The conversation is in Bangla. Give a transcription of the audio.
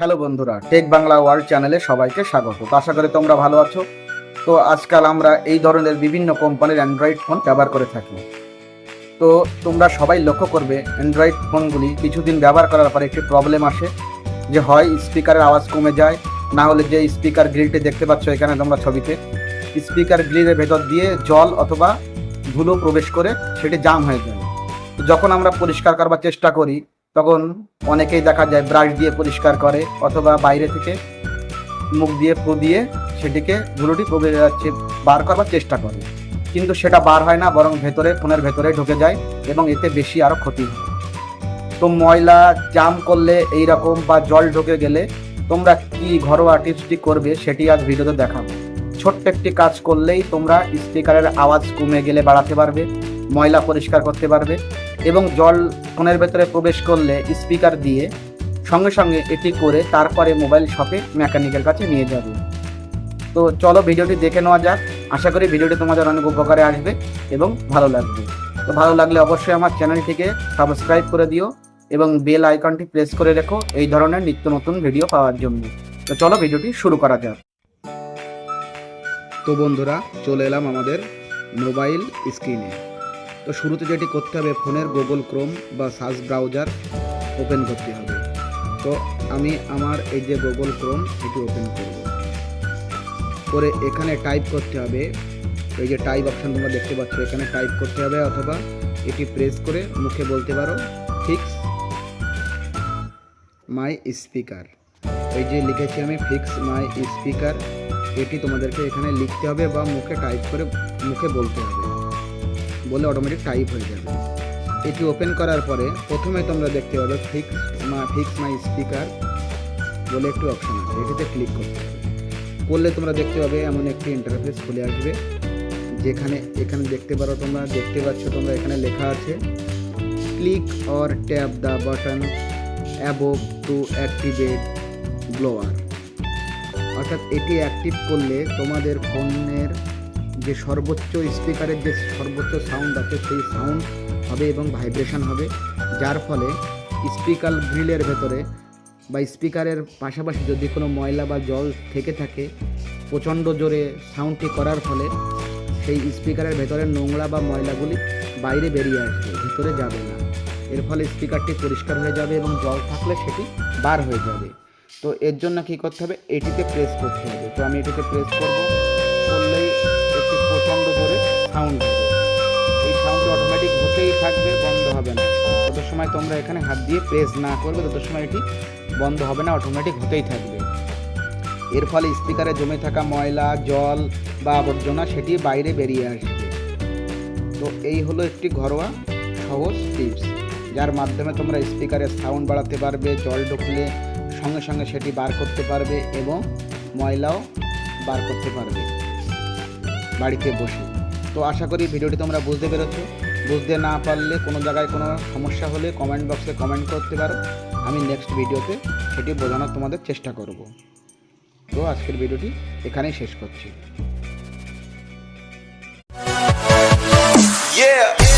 হ্যালো বন্ধুরা, টেক বাংলা ওয়ার্ল্ড চ্যানেলে সবাইকে স্বাগত। আশা করি তোমরা ভালো আছো। তো আজকাল আমরা এই ধরনের বিভিন্ন কোম্পানির অ্যান্ড্রয়েড ফোন ব্যবহার করে থাকি। তো তোমরা সবাই লক্ষ্য করবে, অ্যান্ড্রয়েড ফোনগুলি কিছুদিন ব্যবহার করার পরে একটি প্রবলেম আসে, যে হয় স্পিকারের আওয়াজ কমে যায়, না হলে যে স্পিকার গ্রিলটি দেখতে পাচ্ছ এখানে তোমরা ছবিতে, স্পিকার গ্রিলের ভেতর দিয়ে জল অথবা ধুলো প্রবেশ করে সেটি জাম হয়ে যায়। যখন আমরা পরিষ্কার করবার চেষ্টা করি তখন অনেকেই দেখা যায় ব্রাশ দিয়ে পরিষ্কার করে অথবা বাইরে থেকে মুখ দিয়ে ফু দিয়ে সেটিকে ধুলোটি প্রবেশ যাচ্ছে বার করবার চেষ্টা করে। কিন্তু সেটা বার হয় না, বরং ভেতরে, ফোনের ভেতরে ঢুকে যায় এবং এতে বেশি আরও ক্ষতি হয়। তো ময়লা জাম করলে এই রকম বা জল ঢুকে গেলে তোমরা কি ঘরোয়া টিপসটি করবে সেটি আজ ভিডিওতে দেখাবো। ছোট্ট একটি কাজ করলেই তোমরা স্পিকারের আওয়াজ কমে গেলে বাড়াতে পারবে, ময়লা পরিষ্কার করতে পারবে। এবং জল ফোনের ভেতরে প্রবেশ করলে স্পিকার দিয়ে সঙ্গে সঙ্গে এটি করে তারপরে মোবাইল শপে মেকানিকের কাছে নিয়ে যাবে। তো চলো ভিডিওটি দেখে নেওয়া যাক। আশা করি ভিডিওটি তোমাদের অনেক উপকারে আসবে এবং ভালো লাগবে। তো ভালো লাগলে অবশ্যই আমার চ্যানেলটিকে সাবস্ক্রাইব করে দিও এবং বেল আইকনটি প্রেস করে রেখো এই ধরনের নিত্য নতুন ভিডিও পাওয়ার জন্য। তো চলো ভিডিওটি শুরু করা যাক। তো বন্ধুরা, চলে এলাম আমাদের মোবাইল স্ক্রিনে। তো শুরুতে যেটি করতে হবে, ফোনের গুগল ক্রোম বা সার্চ ব্রাউজার ওপেন করতে হবে। তো আমি আমার এই যে গুগল ক্রোম, এটি ওপেন করব। করে এখানে টাইপ করতে হবে। এই যে টাইপ অপশান তোমরা দেখতে পাচ্ছ, এখানে টাইপ করতে হবে অথবা এটি প্রেস করে মুখে বলতে পারো ফিক্স মাই স্পিকার এই যে লিখেছি আমি ফিক্স মাই স্পিকার এটি তোমাদেরকে এখানে লিখতে হবে বা মুখে টাইপ করে মুখে বলতে হবে। বলে অটোমেটিক টাইপ হয়ে যাবে। এটি ওপেন করার পরে প্রথমে তোমরা দেখতে পাবে ফিক্স মা ফিক্স মাই স্পিকার বলে একটি অপশন আছে। এটিতে ক্লিক করতে হবে। করলে তোমরা দেখতে পাবে এমন একটি ইন্টারফেস খুলে আসবে, যেখানে, এখানে দেখতে পারো তোমরা, দেখতে পাচ্ছ তোমরা এখানে লেখা আছে click or tap the button above to activate blower অর্থাৎ এটি অ্যাক্টিভ করলে তোমাদের ফোনের যে সর্বোচ্চ স্পিকারের যে সর্বোচ্চ সাউন্ড আছে, সেই সাউন্ড হবে এবং ভাইব্রেশন হবে, যার ফলে স্পিকার গ্রিলের ভেতরে বা স্পিকারের পাশাপাশি যদি কোনো ময়লা বা জল থেকে থাকে, প্রচণ্ড জোরে সাউন্ডটি করার ফলে সেই স্পিকারের ভেতরে নোংরা বা ময়লাগুলি বাইরে বেরিয়ে আসবে, ভিতরে যাবে না। এর ফলে স্পিকারটি পরিষ্কার হয়ে যাবে এবং জল থাকলে সেটি বার হয়ে যাবে। তো এর জন্য কী করতে হবে? এটিতে প্রেস করতে হবে। তো আমি এটিতে প্রেস করব। সাউন্ড হবে এই সাউন্ড অটোমেটিক হতেই থাকবে, বন্ধ হবে না। তত সময় তোমরা এখানে হাত দিয়ে প্রেস না করবে, তত সময় এটি বন্ধ হবে না অটোমেটিক হতেই থাকবে। এর ফলে স্পিকারে জমে থাকা ময়লা, জল বা আবর্জনা, সেটি বাইরে বেরিয়ে আসবে। তো এই হলো একটি ঘরোয়া সহজ টিপস যার মাধ্যমে তোমরা স্পিকারের সাউন্ড বাড়াতে পারবে, জল ঢুকলে সঙ্গে সঙ্গে সেটি বার করতে পারবে এবং ময়লাও বার করতে পারবে। বাড়িতে বসে। তো আশা করি ভিডিওটি তোমরা বুঝতে পেরেছ। বুঝতে না পারলে কোনো জায়গায় কোনো সমস্যা হলে কমেন্ট বক্সে কমেন্ট করতে পারো। আমি নেক্সট ভিডিওতে সেটি বোঝানোর তোমাদের চেষ্টা করব। তো আজকের ভিডিওটি এখানেই শেষ করছি। Yeah.